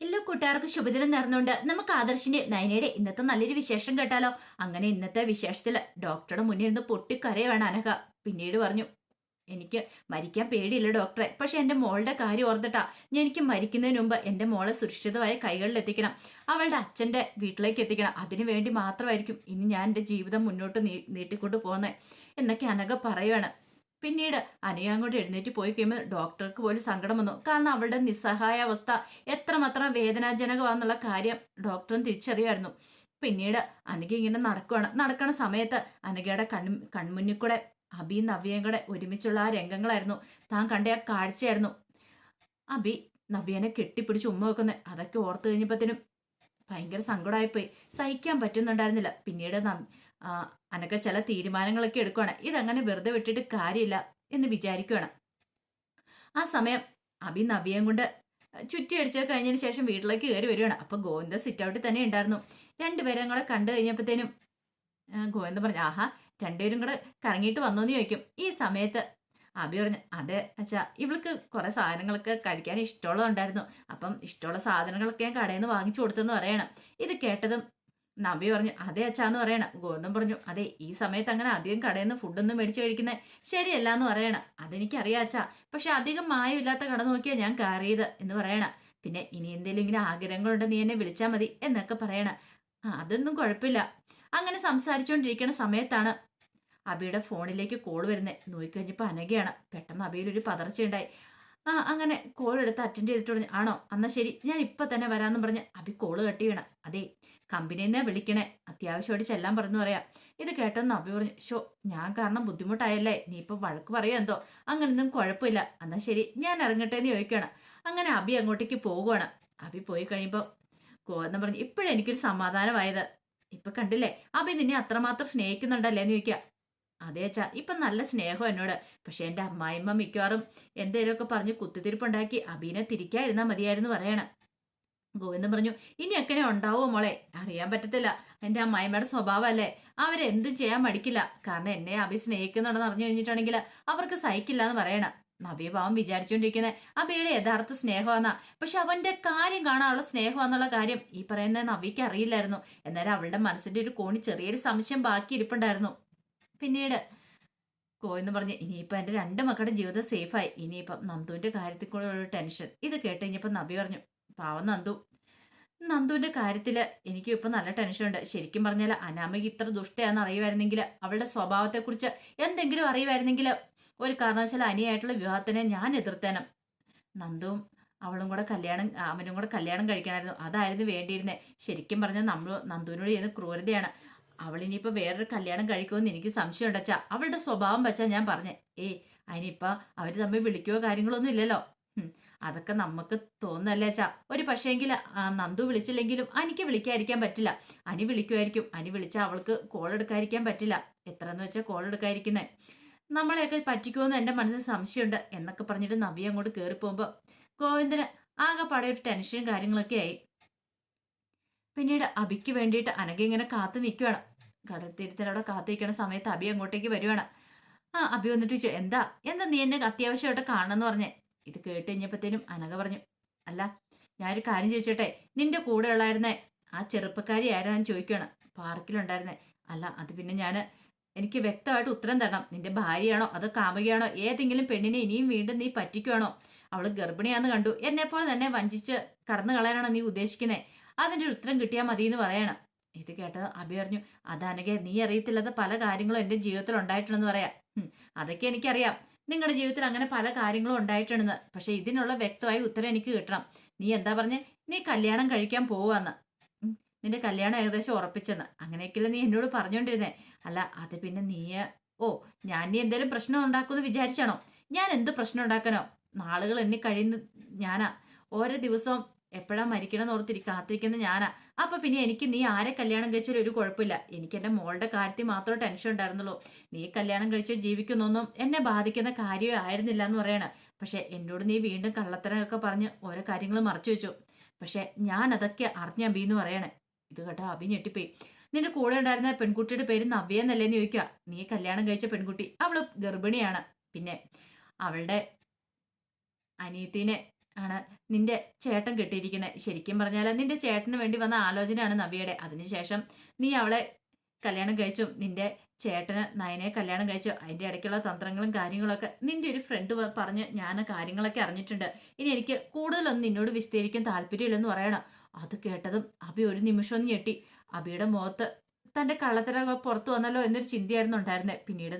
എല്ലാ കൂട്ടുകാർക്കും ശുഭദിനം നേർന്നുകൊണ്ട് നമുക്ക് ആദർശിന്റെ നയനയുടെ ഇന്നത്തെ നല്ലൊരു വിശേഷം കേട്ടാലോ? അങ്ങനെ ഇന്നത്തെ വിശേഷത്തിൽ ഡോക്ടറുടെ മുന്നിൽ നിന്ന് പൊട്ടിക്കരയാണ് അനഘ. പിന്നീട് പറഞ്ഞു എനിക്ക് മരിക്കാൻ പേടിയില്ല ഡോക്ടറെ. പക്ഷെ എന്റെ മോളുടെ കാര്യം ഓർത്തിട്ടാ ഞാൻ എനിക്ക് മരിക്കുന്നതിന് മുമ്പ് എന്റെ മോളെ സുരക്ഷിതമായ കൈകളിൽ എത്തിക്കണം. അവളുടെ അച്ഛന്റെ വീട്ടിലേക്ക് എത്തിക്കണം. അതിനു വേണ്ടി മാത്രമായിരിക്കും ഇനി ഞാൻ എന്റെ ജീവിതം മുന്നോട്ട് നീ നീട്ടിക്കൊണ്ട് പോകുന്നത്. എന്നൊക്കെ അനഘ പറയുവാണ്. പിന്നീട് അനിയ അങ്ങോട്ട് എഴുന്നേറ്റ് പോയി കഴിയുമ്പോൾ ഡോക്ടർക്ക് പോലും സങ്കടം വന്നു. കാരണം അവളുടെ നിസ്സഹായ അവസ്ഥ എത്രമാത്രം വേദനാജനകമാണെന്നുള്ള കാര്യം ഡോക്ടറും തിരിച്ചറിയായിരുന്നു. പിന്നീട് അനഘ ഇങ്ങനെ നടക്കുകയാണ് നടക്കുന്ന സമയത്ത് അനഘയുടെ കൺ കൺമുന്നിൽ കൂടെ അബി നവ്യയും കൂടെ ഒരുമിച്ചുള്ള ആ രംഗങ്ങളായിരുന്നു. താൻ കണ്ട ആ കാഴ്ചയായിരുന്നു. അബി നവ്യനെ കെട്ടിപ്പിടിച്ച് ഉമ്മ വെക്കുന്നത് അതൊക്കെ ഓർത്തു കഴിഞ്ഞപ്പോഴത്തേനും ഭയങ്കര സങ്കടമായിപ്പോയി. സഹിക്കാൻ പറ്റുന്നുണ്ടായിരുന്നില്ല. പിന്നീട് അനക്ക ചില തീരുമാനങ്ങളൊക്കെ എടുക്കുവാണ്. ഇതങ്ങനെ വെറുതെ വിട്ടിട്ട് കാര്യമില്ല എന്ന് വിചാരിക്കുവാണ്. ആ സമയം അബി നവ്യം കൊണ്ട് ചുറ്റി അടിച്ചൊക്കെ കഴിഞ്ഞതിന് ശേഷം വീട്ടിലേക്ക് കയറി വരുവാണ്. അപ്പൊ ഗോവിന്ദ സിറ്റ് ഔട്ടിൽ തന്നെ ഉണ്ടായിരുന്നു. രണ്ടുപേരും കൂടെ കണ്ടു കഴിഞ്ഞപ്പോഴത്തേനും ഗോവിന്ദ പറഞ്ഞു ആഹാ രണ്ടുപേരും കൂടെ കറങ്ങിയിട്ട് വന്നോന്ന് ചോദിക്കും. ഈ സമയത്ത് അഭി പറഞ്ഞു അതെ അച്ഛാ ഇവൾക്ക് കുറെ സാധനങ്ങളൊക്കെ കഴിക്കാൻ ഇഷ്ടമുള്ളതുണ്ടായിരുന്നു. അപ്പം ഇഷ്ടമുള്ള സാധനങ്ങളൊക്കെ ഞാൻ കടയിൽ നിന്ന് വാങ്ങിച്ചു കൊടുത്തെന്ന് പറയണം. ഇത് കേട്ടതും നബി പറഞ്ഞു അതെ അച്ഛാന്ന് പറയണം. ഗോതം പറഞ്ഞു അതെ ഈ സമയത്ത് അങ്ങനെ അധികം കടയിൽ നിന്ന് ഫുഡൊന്നും മേടിച്ചു കഴിക്കുന്നത് ശരിയല്ല എന്ന് പറയണം. അതെനിക്കറിയാം അച്ഛാ. പക്ഷെ അധികം മായമില്ലാത്ത കട നോക്കിയാ ഞാൻ കയറിയത് എന്ന് പറയണം. പിന്നെ ഇനി എന്തെങ്കിലും ഇങ്ങനെ ആഗ്രഹങ്ങളുണ്ട് നീ എന്നെ വിളിച്ചാൽ മതി എന്നൊക്കെ പറയണം. അതൊന്നും കുഴപ്പമില്ല. അങ്ങനെ സംസാരിച്ചുകൊണ്ടിരിക്കുന്ന സമയത്താണ് അബിയുടെ ഫോണിലേക്ക് കോൾ വരുന്നത് നോക്കിക്കഴിഞ്ഞപ്പോൾ അനകയാണ് പെട്ടെന്ന് അബിയിലൊരു പതർച്ചയുണ്ടായി. ആ അങ്ങനെ കോൾ എടുത്ത് അറ്റൻഡ് ചെയ്തിട്ട് പറഞ്ഞു ആണോ? എന്നാൽ ശരി ഞാൻ ഇപ്പൊ തന്നെ വരാമെന്ന് പറഞ്ഞ് അബി കോൾ കട്ടി വീണ അതെ. കമ്പനിയിൽ നിന്നേ വിളിക്കണേ. അത്യാവശ്യമായിട്ട് ചെല്ലാൻ പറഞ്ഞു പറയാം. ഇത് കേട്ടെന്ന് അഭി പറഞ്ഞു ഷോ ഞാൻ കാരണം ബുദ്ധിമുട്ടായല്ലേ? നീ ഇപ്പൊ വഴക്ക് പറയോ എന്തോ? അങ്ങനൊന്നും കുഴപ്പമില്ല. എന്നാ ശരി ഞാൻ ഇറങ്ങട്ടെ എന്ന് ചോദിക്കണം. അങ്ങനെ അബി അങ്ങോട്ടേക്ക് പോകുവാണ്. അബി പോയി കഴിയുമ്പോൾ ഗോവെന്ന് പറഞ്ഞു ഇപ്പോഴെനിക്കൊരു സമാധാനമായത്. ഇപ്പൊ കണ്ടില്ലേ? അബി നിന്നെ അത്രമാത്രം സ്നേഹിക്കുന്നുണ്ടല്ലേ? എന്ന് ചോദിക്കുക അതേച്ചാ അച്ഛാ ഇപ്പൊ നല്ല സ്നേഹം എന്നോട്. പക്ഷെ എന്റെ അമ്മായിമ്മ മിക്കവാറും എന്തേലൊക്കെ പറഞ്ഞ് കുത്തിത്തിരിപ്പുണ്ടാക്കി അബീനെ തിരിക്കാതിരുന്നാൽ മതിയായിരുന്നു പറയണം. ഗോവിന്ദൻ പറഞ്ഞു ഇനി എങ്ങനെ ഉണ്ടാവോ മോളെ? അറിയാൻ പറ്റത്തില്ല. എന്റെ അമ്മായിമ്മയുടെ സ്വഭാവമല്ലേ. അവരെന്ത് ചെയ്യാൻ മടിക്കില്ല. കാരണം എന്നെ അഭി സ്നേഹിക്കുന്നുണ്ടെന്ന് അറിഞ്ഞു കഴിഞ്ഞിട്ടുണ്ടെങ്കിൽ അവർക്ക് സഹിക്കില്ല എന്ന് പറയണം. നബിയ പാവം വിചാരിച്ചുകൊണ്ടിരിക്കുന്നത് അബിയുടെ യഥാർത്ഥ സ്നേഹമാന്നാ. പക്ഷെ അവന്റെ കാര്യം കാണാനുള്ള സ്നേഹമാണെന്നുള്ള കാര്യം ഈ പറയുന്ന നബിക്ക് അറിയില്ലായിരുന്നു. എന്നാലും അവളുടെ മനസ്സിന്റെ ഒരു കോണി ചെറിയൊരു സംശയം ബാക്കി ഇരിപ്പുണ്ടായിരുന്നു. പിന്നീട് കോയെന്ന് പറഞ്ഞ് ഇനിയിപ്പോൾ എന്റെ രണ്ട് മക്കളുടെ ജീവിതം സേഫായി ഇനിയിപ്പം നന്ദുവിന്റെ കാര്യത്തിൽ കൂടെ ഒരു ടെൻഷൻ. ഇത് കേട്ട് നബി പറഞ്ഞു പാവം നന്ദു. നന്ദുവിന്റെ കാര്യത്തിൽ എനിക്കും ഇപ്പം നല്ല ടെൻഷനുണ്ട് ശരിക്കും പറഞ്ഞാൽ അനാമിക ഇത്ര ദുഷ്ടയാണെന്ന് അറിയുമായിരുന്നെങ്കിൽ അവളുടെ സ്വഭാവത്തെക്കുറിച്ച് എന്തെങ്കിലും അറിയുമായിരുന്നെങ്കിൽ ഒരു കാരണവശാലും അനിയായിട്ടുള്ള വിവാഹത്തിനെ ഞാൻ എതിർത്തേനും. നന്ദുവും അവളും കൂടെ കല്യാണം അവനും കൂടെ കല്യാണം കഴിക്കാനായിരുന്നു. അതായിരുന്നു വേണ്ടിയിരുന്നത് ശരിക്കും പറഞ്ഞാൽ നമ്മൾ നന്ദുവിനോട് ചെയ്യുന്ന ക്രൂരതയാണ്. അവൾ ഇനിയിപ്പോൾ വേറൊരു കല്യാണം കഴിക്കുമെന്ന് എനിക്ക് സംശയം ഉണ്ടച്ചാ അവളുടെ സ്വഭാവം വെച്ചാൽ ഞാൻ പറഞ്ഞേ. ഏയ് അതിനിപ്പോൾ അവർ തമ്മിൽ വിളിക്കുകയോ കാര്യങ്ങളൊന്നും ഇല്ലല്ലോ. അതൊക്കെ നമുക്ക് തോന്നല്ലേ ചാ ഒരു പക്ഷേങ്കിൽ നന്ദു വിളിച്ചില്ലെങ്കിലും അനിക്ക് വിളിക്കാതിരിക്കാൻ പറ്റില്ല. അനി വിളിക്കുമായിരിക്കും. അനി വിളിച്ചാൽ അവൾക്ക് കോൾ എടുക്കാതിരിക്കാൻ പറ്റില്ല. എത്ര എന്ന് വെച്ചാൽ കോൾ എടുക്കാതിരിക്കുന്നേ. നമ്മളെയൊക്കെ പറ്റിക്കുമെന്ന് എന്റെ മനസ്സിൽ സംശയമുണ്ട്. എന്നൊക്കെ പറഞ്ഞിട്ട് നവി അങ്ങോട്ട് കയറി പോകുമ്പോൾ ഗോവിന്ദന് ആകെപ്പാടെ ഒരു ടെൻഷനും കാര്യങ്ങളൊക്കെ ആയി. പിന്നീട് അബിക്ക് വേണ്ടിയിട്ട് അനഘ ഇങ്ങനെ കാത്തു നിൽക്കുകയാണ് കടൽ തീരത്തിനവിടെ കാത്തു നിൽക്കുന്ന സമയത്ത് അബി അങ്ങോട്ടേക്ക് വരുവാണ്. ആ അബി വന്നിട്ട് ചോദിച്ചു എന്താ? എന്താ നീ എന്നെ അത്യാവശ്യമായിട്ട് കാണണമെന്ന് പറഞ്ഞേ? ഇത് കേട്ട് കഴിഞ്ഞപ്പോഴത്തേനും അനഘ പറഞ്ഞു അല്ല ഞാനൊരു കാര്യം ചോദിച്ചോട്ടെ നിന്റെ കൂടെ ഉള്ളായിരുന്നേ? ആ ചെറുപ്പക്കാരി ആരാന്ന് ചോദിക്കുകയാണ് പാർക്കിലുണ്ടായിരുന്നേ. അല്ല അത് പിന്നെ ഞാൻ എനിക്ക് വ്യക്തമായിട്ട് ഉത്തരം തരണം. നിന്റെ ഭാര്യയാണോ അതോ കാമുകയാണോ? ഏതെങ്കിലും പെണ്ണിനെ ഇനിയും വീണ്ടും നീ പറ്റിക്കുവാണോ? അവൾ ഗർഭിണിയാന്ന് കണ്ടു. എന്നെപ്പോലെ തന്നെ വഞ്ചിച്ച് കടന്നു കളയാനാണോ നീ ഉദ്ദേശിക്കുന്നത് അതിന്റെ ഒരു ഉത്തരം കിട്ടിയാൽ മതി എന്ന് പറയണം. ഇത് കേട്ടത് അഭി പറഞ്ഞു അതാണെങ്കിൽ നീ അറിയത്തില്ലാത്ത പല കാര്യങ്ങളും എന്റെ ജീവിതത്തിൽ ഉണ്ടായിട്ടുണ്ടെന്ന് പറയാം അതൊക്കെ എനിക്കറിയാം. നിങ്ങളുടെ ജീവിതത്തിൽ അങ്ങനെ പല കാര്യങ്ങളും ഉണ്ടായിട്ടുണ്ടെന്ന്. പക്ഷെ ഇതിനുള്ള വ്യക്തമായ ഉത്തരം എനിക്ക് കിട്ടണം. നീ എന്താ പറഞ്ഞ? നീ കല്യാണം കഴിക്കാൻ പോവാന്ന് നിന്റെ കല്യാണം ഏകദേശം ഉറപ്പിച്ചെന്ന്. അങ്ങനെയൊക്കെയല്ലേ നീ എന്നോട് പറഞ്ഞോണ്ടിരുന്നേ. അല്ല അത് പിന്നെ നീ ഓ ഞാൻ നീ എന്തേലും പ്രശ്നം ഉണ്ടാക്കുമെന്ന് വിചാരിച്ചാണോ? ഞാൻ എന്ത് പ്രശ്നം ഉണ്ടാക്കാനോ? നാളുകൾ എണ്ണി കഴിയുന്ന ഞാനാ. ഓരോ ദിവസവും എപ്പോഴാ മരിക്കണം എന്ന് ഓർത്തിരി കാത്തിരിക്കുന്ന ഞാനാ. അപ്പൊ പിന്നെ എനിക്ക് നീ ആരെ കല്യാണം കഴിച്ചാലും ഒരു കുഴപ്പമില്ല. എനിക്ക് എന്റെ മോളുടെ കാര്യത്തിൽ മാത്രം ടെൻഷൻ ഉണ്ടായിരുന്നുള്ളൂ. നീ കല്യാണം കഴിച്ചോ ജീവിക്കുന്നൊന്നും എന്നെ ബാധിക്കുന്ന കാര്യമേ ആയിരുന്നില്ല എന്ന് പറയണ. പക്ഷെ എന്നോട് നീ വീണ്ടും കള്ളത്തരമൊക്കെ പറഞ്ഞ് ഓരോ കാര്യങ്ങൾ മറച്ചു വെച്ചു. പക്ഷെ ഞാൻ അതൊക്കെ അറിഞ്ഞ അബി എന്ന് പറയണേ. ഇത് കേട്ടോ അബി ഞെട്ടിപ്പോയി. നിന്റെ കൂടെ ഉണ്ടായിരുന്ന പെൺകുട്ടിയുടെ പേര് നവ്യ എന്നല്ലേന്ന് ചോദിക്കുക. നീ കല്യാണം കഴിച്ച പെൺകുട്ടി. അവൾ ഗർഭിണിയാണ്. പിന്നെ അവളുടെ അനിയത്തിനെ ആണ് നിന്റെ ചേട്ടൻ കെട്ടിയിരിക്കുന്നത്. ശരിക്കും പറഞ്ഞാൽ നിന്റെ ചേട്ടന് വേണ്ടി വന്ന ആലോചനയാണ് നവിയുടെ അതിനുശേഷം നീ അവളെ കല്യാണം കഴിച്ചു. നിന്റെ ചേട്ടന് നയനെ കല്യാണം കഴിച്ചു. അതിന്റെ ഇടയ്ക്കുള്ള തന്ത്രങ്ങളും കാര്യങ്ങളൊക്കെ നിന്റെ ഒരു ഫ്രണ്ട് പറഞ്ഞ് ഞാൻ കാര്യങ്ങളൊക്കെ അറിഞ്ഞിട്ടുണ്ട്. ഇനി എനിക്ക് കൂടുതലൊന്നും നിന്നോട് വിസ്തീരിക്കാൻ താല്പര്യമില്ലെന്ന് പറയണം. അത് കേട്ടതും അബി ഒരു നിമിഷം ഒന്ന് ഞെട്ടി. അബിയുടെ മുഖത്ത് തന്റെ കള്ളത്തര പുറത്തു വന്നല്ലോ എന്നൊരു ചിന്തയായിരുന്നു ഉണ്ടായിരുന്നത് പിന്നീട്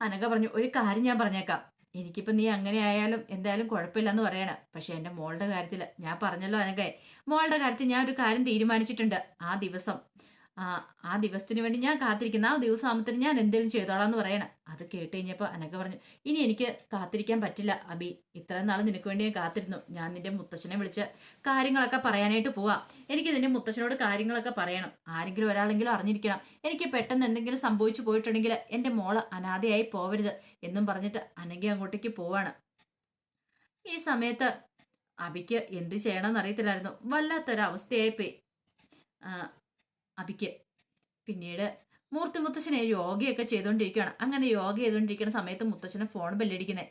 അനക പറഞ്ഞു ഒരു കാര്യം ഞാൻ പറഞ്ഞേക്കാം. എനിക്കിപ്പോൾ നീ അങ്ങനെ ആയാലും എന്തായാലും കുഴപ്പമില്ലെന്ന് പറയണം. പക്ഷെ എന്റെ മോളുടെ കാര്യത്തിൽ ഞാൻ പറഞ്ഞല്ലോ അനകെ മോളുടെ കാര്യത്തിൽ ഞാൻ ഒരു കാര്യം തീരുമാനിച്ചിട്ടുണ്ട്. ആ ദിവസം ആ ആ ദിവസത്തിന് വേണ്ടി ഞാൻ കാത്തിരിക്കുന്ന ആ ദിവസം ഞാൻ എന്തെങ്കിലും ചെയ്തോളാം എന്ന് പറയണം. അത് കേട്ട് കഴിഞ്ഞപ്പോൾ അനക്ക പറഞ്ഞു ഇനി എനിക്ക് കാത്തിരിക്കാൻ പറ്റില്ല അബി. ഇത്രയും നാൾ നിനക്ക് വേണ്ടി ഞാൻ കാത്തിരുന്നു. ഞാൻ നിന്റെ മുത്തശ്ശനെ വിളിച്ച് കാര്യങ്ങളൊക്കെ പറയാനായിട്ട് പോവാം. എനിക്ക് നിന്റെ മുത്തശ്ശനോട് കാര്യങ്ങളൊക്കെ പറയണം. ആരെങ്കിലും ഒരാളെങ്കിലും അറിഞ്ഞിരിക്കണം. എനിക്ക് പെട്ടെന്ന് എന്തെങ്കിലും സംഭവിച്ചു പോയിട്ടുണ്ടെങ്കിൽ എന്റെ മോൾ അനാഥയായി പോവരുത് എന്നും പറഞ്ഞിട്ട് അനങ്കി അങ്ങോട്ടേക്ക് പോവാണ്. ഈ സമയത്ത് അബിക്ക് എന്ത് ചെയ്യണമെന്ന് അറിയത്തില്ലായിരുന്നു. വല്ലാത്തൊരവസ്ഥയായിപ്പോയി. അബിക്ക് പിന്നീട് മൂർത്തി മുത്തശ്ശനെ യോഗയൊക്കെ ചെയ്തുകൊണ്ടിരിക്കുകയാണ് അങ്ങനെ യോഗ ചെയ്തുകൊണ്ടിരിക്കുന്ന സമയത്ത് മുത്തശ്ശനെ ഫോൺ ബെല്ലടിക്കുന്നത്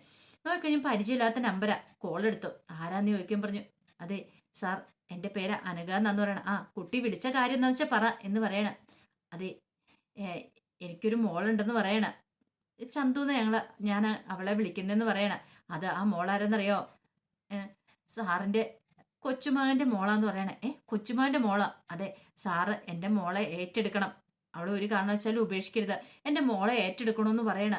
നോക്കിക്കഴിഞ്ഞാൽ പരിചയമില്ലാത്ത നമ്പരാ. കോൾ എടുത്തു. ആരാന്ന് ചോദിക്കാൻ പറഞ്ഞു. അതെ സാർ എന്റെ പേര് അനഘ എന്നാന്ന് പറയണം. ആ കുട്ടി വിളിച്ച കാര്യം എന്താണെന്ന് വെച്ചാൽ പറ എന്ന് പറയണം. അതെ എനിക്കൊരു മോളുണ്ടെന്ന് പറയണം. ചന്തുന്ന് ഞങ്ങൾ ഞാൻ അവളെ വിളിക്കുന്നതെന്ന് പറയണം. അത് ആ മോളാരെന്നറിയോ? സാറിന്റെ കൊച്ചുമകന്റെ മോളാന്ന് പറയണേ. ഏ കൊച്ചുമകന്റെ മോള? അതെ സാറ് എന്റെ മോളെ ഏറ്റെടുക്കണം. അവൾ ഒരു കാരണവശാലും ഉപേക്ഷിക്കരുത്. എന്റെ മോളെ ഏറ്റെടുക്കണമെന്ന് പറയണ.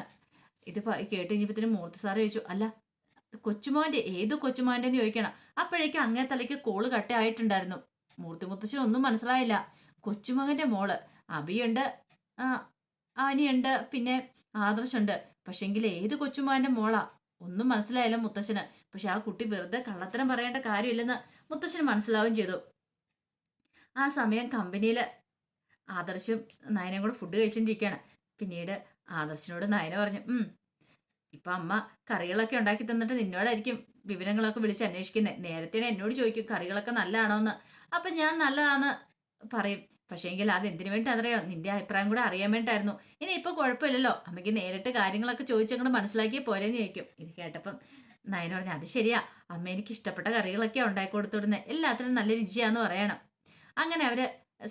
ഇത് കേട്ട് കഴിഞ്ഞപ്പത്തിന് മൂർത്തി സാറ് ചോദിച്ചു അല്ല കൊച്ചുമോന്റെ ഏത് കൊച്ചുമോന്റെ എന്ന് ചോദിക്കണം. അപ്പോഴേക്കും അങ്ങേ തലയ്ക്ക് കോൾ കട്ടയായിട്ടുണ്ടായിരുന്നു മൂർത്തി മുത്തശ്ശൻ ഒന്നും മനസ്സിലായില്ല. കൊച്ചുമകന്റെ മോൾ അഭിയുണ്ട് ആ ആനിയുണ്ട് പിന്നെ ആദർശുണ്ട്. പക്ഷെങ്കിൽ ഏത് കൊച്ചുമാന്റെ മോളാ? ഒന്നും മനസ്സിലായില്ല മുത്തശ്ശന്. പക്ഷെ ആ കുട്ടി വെറുതെ കള്ളത്തരം പറയേണ്ട കാര്യമില്ലെന്ന് മുത്തശ്ശന് മനസ്സിലാവുകയും ചെയ്തു. ആ സമയം കമ്പനിയിൽ ആദർശും നയനയും കൂടെ ഫുഡ് കഴിച്ചുകൊണ്ടിരിക്കുകയാണ് പിന്നീട് ആദർശിനോട് നയന പറഞ്ഞു ഉം ഇപ്പൊ അമ്മ കറികളൊക്കെ ഉണ്ടാക്കി തന്നിട്ട് നിന്നോടായിരിക്കും വിവരങ്ങളൊക്കെ വിളിച്ച് അന്വേഷിക്കുന്നത് നേരത്തെ എന്നോട് ചോദിക്കും കറികളൊക്കെ നല്ലതാണോ എന്ന് അപ്പൊ ഞാൻ നല്ലതാന്ന് പറയും. പക്ഷേങ്കിൽ അത് എന്തിനു വേണ്ടി അതറിയോ നിന്റെ അഭിപ്രായം കൂടെ അറിയാൻ വേണ്ടിയിട്ടായിരുന്നു ഇനി ഇപ്പൊ കുഴപ്പമില്ലല്ലോ. അമ്മയ്ക്ക് നേരിട്ട് കാര്യങ്ങളൊക്കെ ചോദിച്ചങ്ങോട് മനസ്സിലാക്കിയേ പോരെന്ന് ചോദിക്കും. ഇത് കേട്ടപ്പം നയന പറഞ്ഞു അത് ശരിയാ. അമ്മ എനിക്ക് ഇഷ്ടപ്പെട്ട കറികളൊക്കെ ഉണ്ടാക്കി കൊടുത്തുവിടുന്നത് എല്ലാത്തിനും നല്ല രുചിയാന്ന് പറയണം. അങ്ങനെ അവർ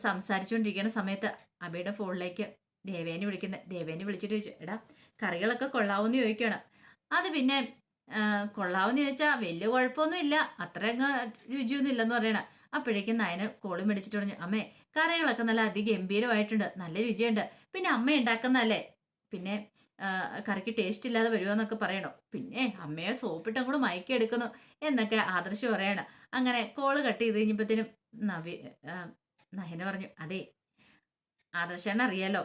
സംസാരിച്ചുകൊണ്ടിരിക്കുന്ന സമയത്ത് അബിയുടെ ഫോണിലേക്ക് ദേവേനെ വിളിക്കുന്ന. ദേവേനെ വിളിച്ചിട്ട് ചോദിച്ചു എടാ കറികളൊക്കെ കൊള്ളാവുന്ന ചോദിക്കണം അത് പിന്നെ കൊള്ളാവെന്ന് ചോദിച്ചാൽ വലിയ കുഴപ്പമൊന്നും ഇല്ല അത്രയങ്ങ് രുചിയൊന്നും ഇല്ലെന്ന് പറയണം. അപ്പോഴേക്കും നയന കോളും മേടിച്ചിട്ട് പറഞ്ഞു അമ്മേ കറികളൊക്കെ നല്ല അതിഗംഭീരമായിട്ടുണ്ട്. നല്ല രുചിയുണ്ട്. പിന്നെ അമ്മ ഉണ്ടാക്കുന്നതല്ലേ? പിന്നെ കറിക്ക് ടേസ്റ്റ് ഇല്ലാതെ വരുമോന്നൊക്കെ പറയണോ? പിന്നെ അമ്മയെ സോപ്പിട്ടും കൂടെ മയക്കി എടുക്കുന്നു എന്നൊക്കെ ആദർശ് പറയണം. അങ്ങനെ കോൾ കട്ട് ചെയ്ത് കഴിഞ്ഞപ്പോഴത്തേനും നവി നയന പറഞ്ഞു അതെ ആദർശാണ് അറിയാലോ.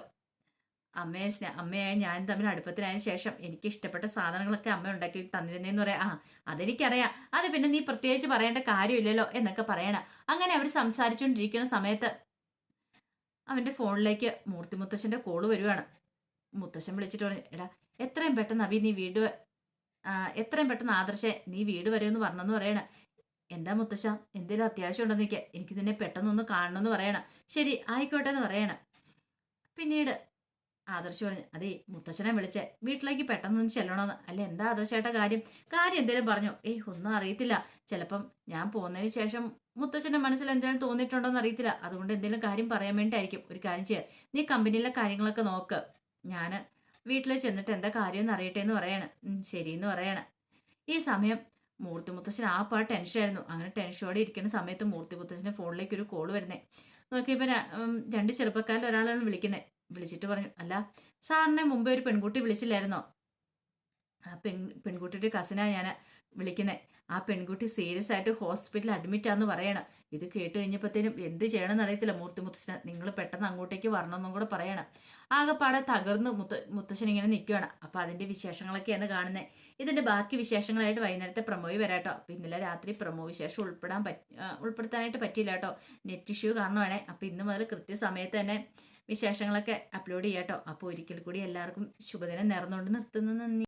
അമ്മയെ സ്നേ അമ്മയായ ഞാൻ തമ്മിൽ അടുപ്പത്തിനായ ശേഷം എനിക്ക് ഇഷ്ടപ്പെട്ട സാധനങ്ങളൊക്കെ അമ്മ ഉണ്ടാക്കി തന്നിരുന്നേന്ന് പറയാം ആ അതെനിക്കറിയാം. അത് പിന്നെ നീ പ്രത്യേകിച്ച് പറയേണ്ട കാര്യമില്ലല്ലോ എന്നൊക്കെ പറയണം. അങ്ങനെ അവർ സംസാരിച്ചുകൊണ്ടിരിക്കുന്ന സമയത്ത് അവന്റെ ഫോണിലേക്ക് മൂർത്തി മുത്തശ്ശന്റെ കോൾ വരുവാണ്. മുത്തശ്ശൻ വിളിച്ചിട്ട് പറഞ്ഞു എടാ എത്രയും പെട്ടെന്ന് അഭി നീ വീട് എത്രയും പെട്ടെന്ന് ആദർശെ നീ വീട് വരുമെന്ന് പറഞ്ഞെന്ന് പറയണ. എന്താ മുത്തശ്ശ എന്തെങ്കിലും അത്യാവശ്യം ഉണ്ടെന്ന് നിൽക്കുക എനിക്ക് നിന്നെ പെട്ടെന്നൊന്ന് കാണണമെന്ന് പറയണം. ശരി ആയിക്കോട്ടെ എന്ന് പറയണം. പിന്നീട് ആദർശ് പറഞ്ഞു അതേ മുത്തശ്ശനെ വിളിച്ചേ വീട്ടിലേക്ക് പെട്ടെന്നൊന്ന് ചെല്ലണമെന്ന് അല്ല എന്താ ആദർശേട്ട കാര്യം? കാര്യം എന്തേലും പറഞ്ഞു. ഏയ് ഒന്നും അറിയത്തില്ല. ചിലപ്പം ഞാൻ പോകുന്നതിന് ശേഷം മുത്തശ്ശന്റെ മനസ്സിൽ എന്തെങ്കിലും തോന്നിയിട്ടുണ്ടോ എന്ന് അറിയത്തില്ല. അതുകൊണ്ട് എന്തെങ്കിലും കാര്യം പറയാൻ വേണ്ടിയിട്ടായിരിക്കും ഒരു കാര്യം ചെയ്യുക നീ കമ്പനിയിലെ കാര്യങ്ങളൊക്കെ നോക്ക്. ഞാൻ വീട്ടിൽ ചെന്നിട്ട് എന്താ കാര്യം എന്ന് അറിയട്ടെ എന്ന് പറയാണ് ശരിയെന്ന് പറയാണ്. ഈ സമയം മൂർത്തി മുത്തശ്ശൻ ആ പാ ടെൻഷനായിരുന്നു അങ്ങനെ ടെൻഷനോടെ ഇരിക്കുന്ന സമയത്ത് മൂർത്തി മുത്തശ്ശന്റെ ഫോണിലേക്ക് ഒരു കോൾ വരുന്നേ. നോക്കിയപ്പോൾ രണ്ട് ചെറുപ്പക്കാരിൽ ഒരാളാണ് വിളിക്കുന്നത് വിളിച്ചിട്ട് പറഞ്ഞു അല്ല സാറിനെ മുമ്പേ ഒരു പെൺകുട്ടി വിളിച്ചില്ലായിരുന്നോ? ആ പെൺ പെൺകുട്ടിയുടെ കസിനാണ് ഞാൻ വിളിക്കുന്നത് ആ പെൺകുട്ടി സീരിയസ് ആയിട്ട് ഹോസ്പിറ്റലിൽ അഡ്മിറ്റ് ആണെന്ന് പറയണം. ഇത് കേട്ട് കഴിഞ്ഞപ്പോഴത്തേനും എന്ത് ചെയ്യണമെന്ന് അറിയത്തില്ല. മൂർത്തി മുത്തശ്ശന നിങ്ങൾ പെട്ടെന്ന് അങ്ങോട്ടേക്ക് വരണമെന്നും കൂടെ പറയണം. ആകെപ്പാടെ തകർന്ന് മുത്ത മുത്തശ്ശൻ ഇങ്ങനെ നിൽക്കുകയാണ് അപ്പോൾ അതിന്റെ വിശേഷങ്ങളൊക്കെയാണ് കാണുന്നത് ഇതിന്റെ ബാക്കി വിശേഷങ്ങളായിട്ട് വൈകുന്നേരത്തെ പ്രമോയി വരാട്ടോ അപ്പോൾ ഇന്നലെ രാത്രി പ്രമോ വിശേഷം ഉൾപ്പെടാൻ പറ്റ ഉൾപ്പെടുത്താനായിട്ട് പറ്റിയില്ല കേട്ടോ. നെറ്റ് ഇഷ്യൂ കാരണമാണേ. അപ്പോൾ ഇന്ന് മുതൽ കൃത്യസമയത്ത് തന്നെ വിശേഷങ്ങളൊക്കെ അപ്ലോഡ് ചെയ്യാട്ടോ അപ്പോൾ ഒരിക്കൽ കൂടി എല്ലാവർക്കും ശുഭദിനം നേർന്നുകൊണ്ട് നിർത്തുന്നു. നന്ദി.